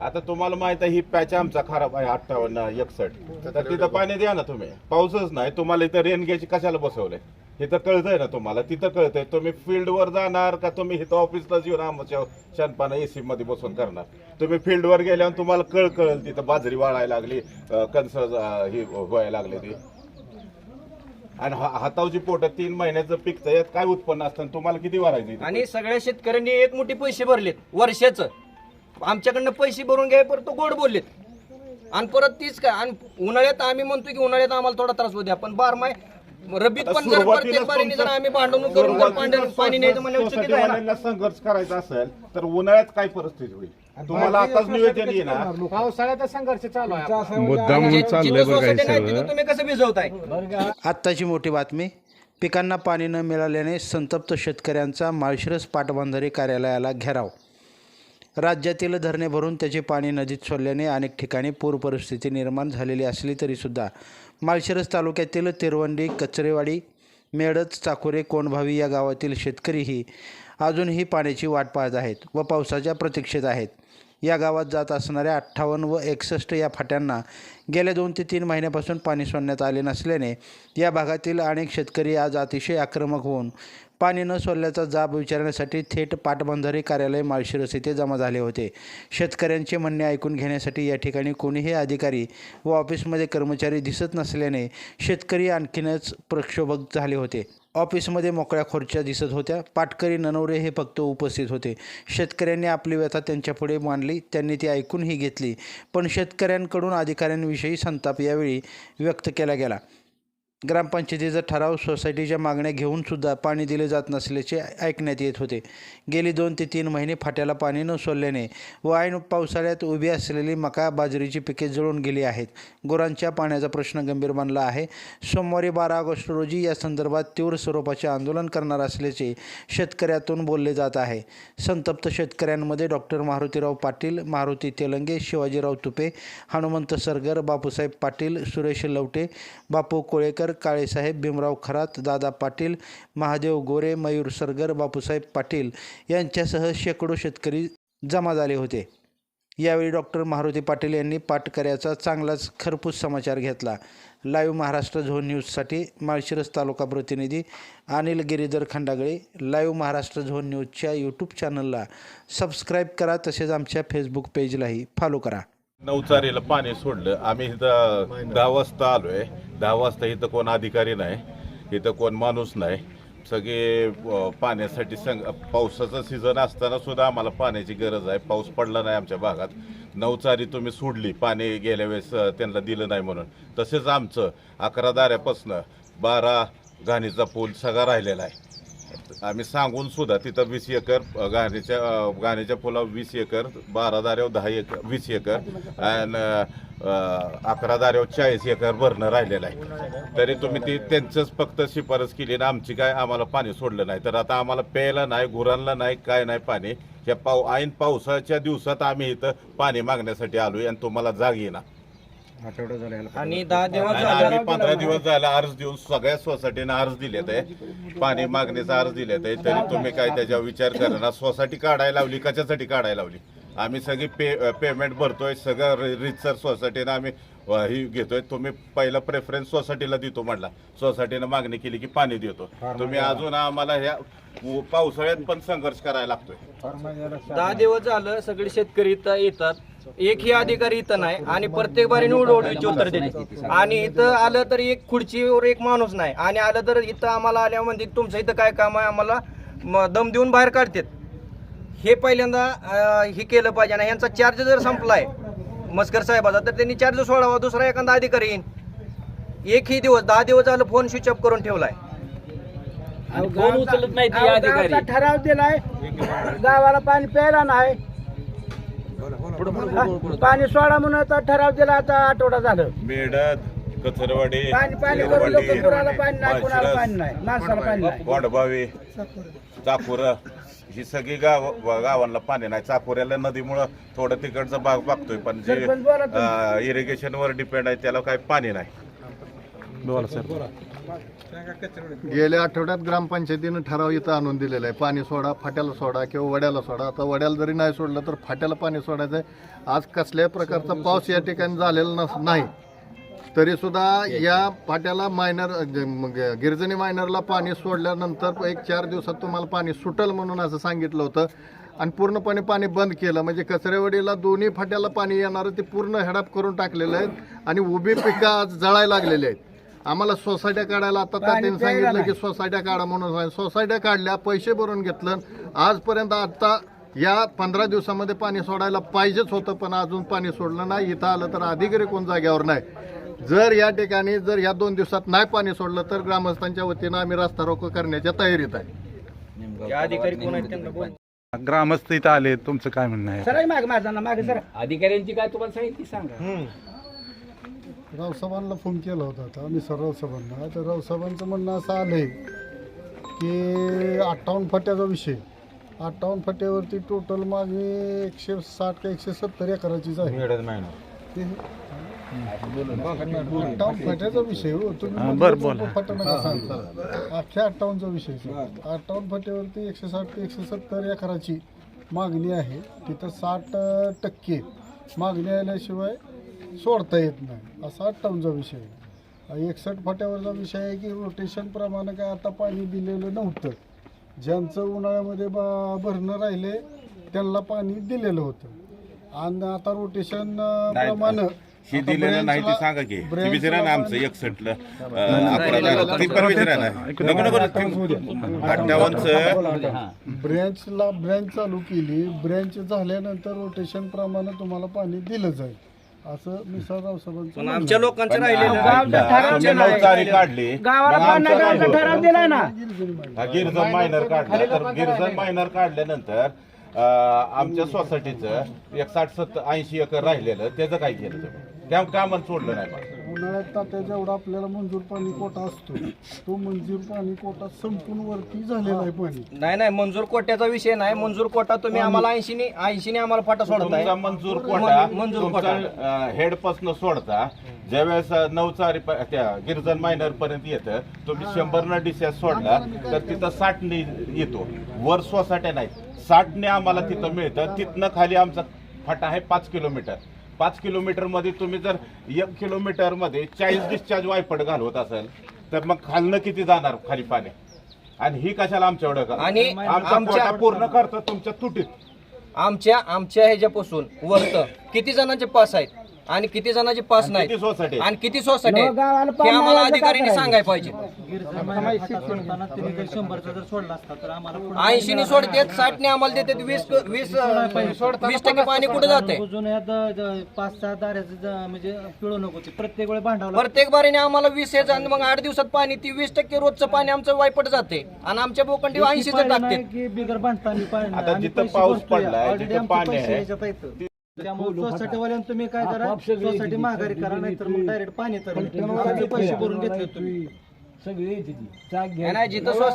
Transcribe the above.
आता तुम्हाला माहीत आहे ही पॅच आमचा खराब आहे अठ्ठावन्न एकसठ तर तिथं पाणी द्या ना तुम्ही. पाऊसच नाही. तुम्हाला इथं रेनगेज कशाला बसवलंय? इथं कळतंय ना तुम्हाला. तिथं कळतंय. तुम्ही फील्डवर जाणार का तुम्ही इथं ऑफिसला येऊन आमच्या शानपाना एसी मध्ये बसून करणार? तुम्ही फील्डवर गेल्यावर तुम्हाला कळ कळल तिथं बाजरी वाळायला लागली अं, कणस ही व्हायला लागले ती. आणि हा- हातावची पोट तीन महिन्याचं पिकतं यात काय उत्पन्न असतं? आणि तुम्हाला किती वाढायचं आणि सगळ्या शेतकऱ्यांनी एक मोठी पैसे भरलेत वर्षाचं. आमच्याकडनं पैसे भरून घ्याय परत तो गोड बोललेत. आणि परत तीच काय आणि उन्हाळ्यात आम्ही म्हणतो की उन्हाळ्यात आम्हाला थोडा त्रास होऊ द्या पण बारमाय रब्बीत आता पण जर सुरुवातीलाच प्रत्येक बारीने जर तुमचं- आम्ही भांडण करून जर पाणी पाणी न्यायचं म्हणल्यावर चुकीचं आहे ना. सोसायटीवाल्यांना संघर्ष करायचा असेल तर उन्हाळ्यात काय परिस्थिती होईल? तुम्हाला आताच नियोजन येणार पावसाळ्यात संघर्ष चालू आहे मुद्दा म्हणून जे- चाललंय जिथं बरं काही सोसायटी नाही तिथं सगळं तुम्ही कसं भिजवताय? आत्ताची मोठी बातमी पिकांना पाणी न मिळाल्याने संतप्त शेतकऱ्यांचा माळशिरस पाटबंधारे कार्यालयाला घेराव. राज्यातील धरणे भरून त्याचे पाणी नदीत सोडल्याने अनेक ठिकाणी पूर परिस्थिती निर्माण झालेली असली तरीसुद्धा माळशिरस तालुक्यातील तिरवंडी कचरेवाडी मेडच चाकोरे कोंडभावी या गावातील शेतकरीही अजूनही पाण्याची वाट पाहत आहेत व पावसाच्या प्रतीक्षेत आहेत. या गावात जात असणाऱ्या अठ्ठावन्न व एकसष्ट या फाट्यांना गेल्या दोन ते तीन महिन्यापासून पाणी सोडण्यात आले नसल्याने या भागातील अनेक शेतकरी आज अतिशय आक्रमक होऊन पाणी न सोडल्याचा जाब विचारण्यासाठी थेट पाटबंधारे कार्यालय माळशिरस येथे जमा झाले होते. शेतकऱ्यांचे म्हणणे ऐकून घेण्यासाठी या ठिकाणी कोणीही अधिकारी व ऑफिसमध्ये कर्मचारी दिसत नसल्याने शेतकरी आणखीनच प्रक्षोभक झाले होते. ऑफिसमध्ये मोकळ्या खुर्च्या दिसत होत्या. पाटकरी ननवरे हे फक्त उपस्थित होते. शेतकऱ्यांनी आपली व्यथा त्यांच्यापुढे मांडली. त्यांनी ती ऐकूनही घेतली. पण शेतकऱ्यांकडून अधिकाऱ्यांविषयी संताप यावेळी व्यक्त केला गेला. ग्रामपंचायतीचा ठराव सोसायटीच्या मागण्या घेऊन सुद्धा पाणी दिले जात नसल्याचे ऐकण्यात येत होते. गेली दोन ते तीन महिने फाट्याला पाणी न सोडल्याने व ऐन पावसाळ्यात उभी असलेली मका बाजरीची पिके जळून गेली आहेत. गुरांच्या पाण्याचा प्रश्न गंभीर बनला आहे. सोमवारी बारा ऑगस्ट रोजी या संदर्भात तीव्र स्वरूपाचे आंदोलन करणार असल्याचे शेतकऱ्यातून बोलले जात आहे. संतप्त शेतकऱ्यांमध्ये डॉक्टर मारुतीराव पाटील मारुती तेलंगे शिवाजीराव तुपे हनुमंत सरगर बापूसाहेब पाटील सुरेश लवटे बापू कोळेकर काळेसाहेब भीमराव खरात दादा पाटील महादेव गोरे मयूर सरगर बापूसाहेब पाटील यांच्यासह शेकडो शेतकरी जमा झाले होते. यावेळी डॉक्टर मारुती पाटील यांनी पाटकऱ्याचा चांगलाच खरपूस समाचार घेतला. लाईव्ह महाराष्ट्र झोन न्यूजसाठी माळशिरस तालुका प्रतिनिधी अनिल गिरीधर खंडागळे लाईव्ह महाराष्ट्र झोन न्यूजच्या यूट्यूब चॅनलला सबस्क्राईब करा तसेच आमच्या फेसबुक पेजलाही फॉलो करा. नवचारीला पाणी सोडलं. आम्ही इथं दहा वाजता आलोय. दहा वाजता इथं कोण अधिकारी नाही इथं कोण माणूस नाही. सगळे पाण्यासाठी संग पावसाचं सीझन असताना सुद्धा आम्हाला पाण्याची गरज आहे. पाऊस पडला नाही आमच्या भागात. नवचारी तुम्ही सोडली. पाणी गेल्या वेळेस त्यांना दिलं नाही म्हणून. तसेच आमचं अकरा दाऱ्यापासनं बारा घाणीचा पूल सगळा राहिलेला आहे. आम्ही सांगून सुद्धा तिथं वीस एकर गाण्याच्या गाण्याच्या पुलावर वीस एकर बारा दाऱ्यावर दहा एकर वीस एकर आणि अकरा दाऱ्यावर चाळीस एकर भरणं राहिलेलं आहे. तरी तुम्ही ती त्यांचंच फक्त शिफारस केली ना आमची काय आम्हाला पाणी सोडलं नाही. तर आता आम्हाला प्यायला नाही गुरांना नाही काय नाही पाणी. या पाऊ ऐन पावसाच्या दिवसात आम्ही इथं पाणी मागण्यासाठी आलो आणि तुम्हाला जाग येणार. आणि दहा दिवस आणि झाले आम्ही पंधरा दिवस झाला अर्ज देऊन सगळ्या सोसायटीनं अर्ज दिलेत आहे. पाणी मागणीचा अर्ज दिलेत आहे. तरी तुम्ही काय त्याच्यावर विचार करा सोसायटी काढायला लावली कशासाठी काढायला लावली? आम्ही सगळी पे पेमेंट भरतोय सगळं रि- रितसर सोसायटीनं आम्ही अ, ही घेतोय. तुम्ही पहिला प्रेफरन्स सोसायटीला देतो म्हटला सोसायटीनं मागणी केली की पाणी देतो. तुम्ही अजून आम्हाला ह्या उ- पावसाळ्यात पण संघर्ष करायला लागतोय. दहा दिवस झालं सगळे शेतकरी इथं येतात. एकही अधिकारी इथं नाही आणि प्रत्येक बारी निवडवडीची उत्तर दिली आणि इथं आलं तर एक खुर्चीवर एक माणूस नाही. आणि आलं तर इथं आम्हाला आल्या म्हणजे तुमचं इथं काय काम आहे आम्हाला दम देऊन बाहेर काढतात. हे पहिल्यांदा हे केलं पाहिजे आणि यांचा चार्ज जर संपलाय मस्कर साहेबाचा तर त्यांनी चार्ज सोडावा दुसरा एखादा अधिकारी येईन. एकही दिवस दहा दिवस झालं फोन स्विच ऑफ करून ठेवलाय. फोन उचलत नाही ती अधिकारी. ठराव दिलाय गावाला पाणी प्यायला नाही. पाणी सोडा म्हणून आता ठराव दिला आता आठवडा झालं. मेडद कचरवाडी पाणी पाणी करून लोक कुणाला पाणी नाही कुणाला पाणी नाही माणसाला पाणी नाही. कोंडबावी चाकूर. ही सगळी गाव गावांना पाणी नाही. चाकोऱ्याला नदीमुळं थोडं तिकडचा भाग बघतोय पण जे सरपंच बोला तुम्ही. इरिगेशन वर डिपेंड आहे त्याला काही पाणी नाही. गेल्या आठवड्यात ग्रामपंचायतीनं ठराव इथं आणून दिलेला आहे. पाणी सोडा फाट्याला सोडा किंवा वड्याला सोडा. आता वड्याला जरी नाही सोडलं तर फाट्याला पाणी सोडायचं आहे आज कसल्याही प्रकारचा पाऊस या ठिकाणी झालेला नस नाही. तरी सुद्धा या फाट्याला मायनर गिरजणी मायनरला पाणी सोडल्यानंतर एक चार दिवसात तुम्हाला पाणी सुटल म्हणून असं सांगितलं होतं. आणि पूर्णपणे पाणी बंद केलं. म्हणजे कचरेवाडीला दोन्ही फाट्याला पाणी येणारं ते पूर्ण हेडअप करून टाकलेलं आहे आणि उभी पिकं आज जळायला लागलेली आहेत. आम्हाला सोसायट्या काढायला आता त्यांनी सांगितलं की सोसायट्या काढा म्हणून. सोसायट्या काढल्या पैसे भरून घेतलं. आजपर्यंत आता या पंधरा दिवसामध्ये पाणी सोडायला पाहिजेच होतं पण अजून पाणी सोडलं नाही. इथं आलं तर अधिकारी कोण जाग्यावर नाही. जर या ठिकाणी जर या दोन दिवसात नाही पाणी सोडलं तर ग्रामस्थांच्या वतीनं आम्ही रस्ता रोको करण्याच्या तयारीत आहे. या अधिकारी कोण आहेत त्यांना बोल. ग्रामस्थ इथं आले तुमचं काय म्हणणं आहे? सर मागे माझा ना मागे सर. अधिकाऱ्यांची काय तुम्हाला सांगितली? सांगा. रावसाहेबांना फोन केला होता आता आम्ही सर रावसाहेबांना. तर रावसाहेबांचं म्हणणं असं आलं आहे की अठ्ठावन्न फट्याचा विषय. अठ्ठावन्न फट्यावरती टोटल मागणी एकशे साठ का एकशे सत्तर एकराचीच आहे. ते- अठ्ठावन्न फट्याचा विषय हो तुम्ही हा, बरं, बोला. नका सांगता अख्ख्या अठ्ठावन्नचा विषय अठ्ठावन्न फट्यावरती एकशे साठ ते एकशे सत्तर एकराची मागणी आहे. तिथं साठ अं, टक्के मागणी आल्याशिवाय सोडता येत नाही. असा अठ्ठावन्नचा विषय आहे. एकसष्ट फट्यावरचा विषय आहे की रोटेशन प्रमाणे काय आता पाणी दिलेलं नव्हतं. ज्यांचं उन्हाळ्यामध्ये ब- भरणं राहिले त्यांना पाणी दिलेलं होतं. आणि आता रोटेशन नाही, प्रमाणे हे दिलेलं नाही ते सांगा की. ते विचारा ना आमचं पाणी- एकसठलं अकरा ती पण विचारा ना. नको नको. अठ्ठावन्नचं ब्रँचला ब्रँच चालू केली. ब्रँच झाल्यानंतर रोटेशन प्रमाणे तुम्हाला पाणी दिलं जाईल. असं मिसाळ रावसाहेबांचं पण आमच्या. लोकांचं राहिलेलं गावचं ठराव तुम्ही दिलाय. नऊ तारीख काढली गावाला मग पाणी आमचं गावचा राहिलं. ठराव दिलाय ना. हा, गिरजन मायनर काढलं तर गिरजन मायनर काढल्यानंतर अं, आमच्या सोसायटीचं एक साठ सत्तर ऐंशी एकर राहिलेलं त्याचं काय केलं तुम्ही. त्या कामाला सोडलं नाही मला. उन्हाळ्यात तात्या जेवढा आपल्याला मंजूर पाणी कोटा असतो तो मंजूर पाणी कोटा संपूर्ण वरती झालेला आहे पाणी. नाही नाही मंजूर कोट्याचा विषय नाही. मंजूर कोटा तुम्ही आम्हाला ऐंशीने ऐंशीने आम्हाला फाटा सोडताय. तुमचा मंजूर कोटा मंजूर तुमचा हेड पासन सोडता. ज्यावेळेस अं, नऊ चारी प- त्या गिरजन मायनर पर्यंत येतं तुम्ही शंभर न डिस्चार्ज सोडला तर तिथं साठ ने येतो. वर सोसाट्या नाही साठने आम्हाला तिथं मिळतं. तिथनं खाली आमचा फाटा आहे पाच किलोमीटर. पाच किलोमीटरमध्ये तुम्ही जर एक किलोमीटरमध्ये चाळीस डिस्चार्ज वायपट घालवत असेल तर मग खालनं किती जाणार खाली पाणी आणि ही कशाला आमच्या एवढं करा? आणि आमचा आमच्या- कोटा पूर्ण करतो तुमच्या तुटीत आमच्या आमच्या ह्याच्यापासून वरत किती जणांचे पास आहेत आणि किती जणांचे पास नाही किती सोसायटी आणि किती सोसायटी गावाला आहेत हे पाणी आम्हाला अधिकाऱ्यांनी काय सांगायला पाहिजे ऐंशीने सोडतात साठने आम्हाला देतात वीस वीस वीस टक्के पाणी कुठे जाते पाच सहा दाऱ्याचं म्हणजे पिळवणूक होती प्रत्येक वेळी भांडावं प्रत्येक बारीने आम्हाला वीस यायचं आणि मग आठ दिवसात पाणी ती वीस टक्के रोजचं पाणी आमचं वायपट जाते आणि आमच्या बोकंडी ऐंशीच टाकते की बिगर भांडताना पाणी. आता जिथं पैसे पाऊस. पडलाय, जिथं पाणी आहे. आहेत. त्यामुळे सोसायटीवाल्यानं तुम्ही काय करा? सोसायटी माघारी करा नाही तर मग डायरेक्ट पाणी तर पैसे भरून घेतले तुम्ही. सगळी घ्या. नाही जिथं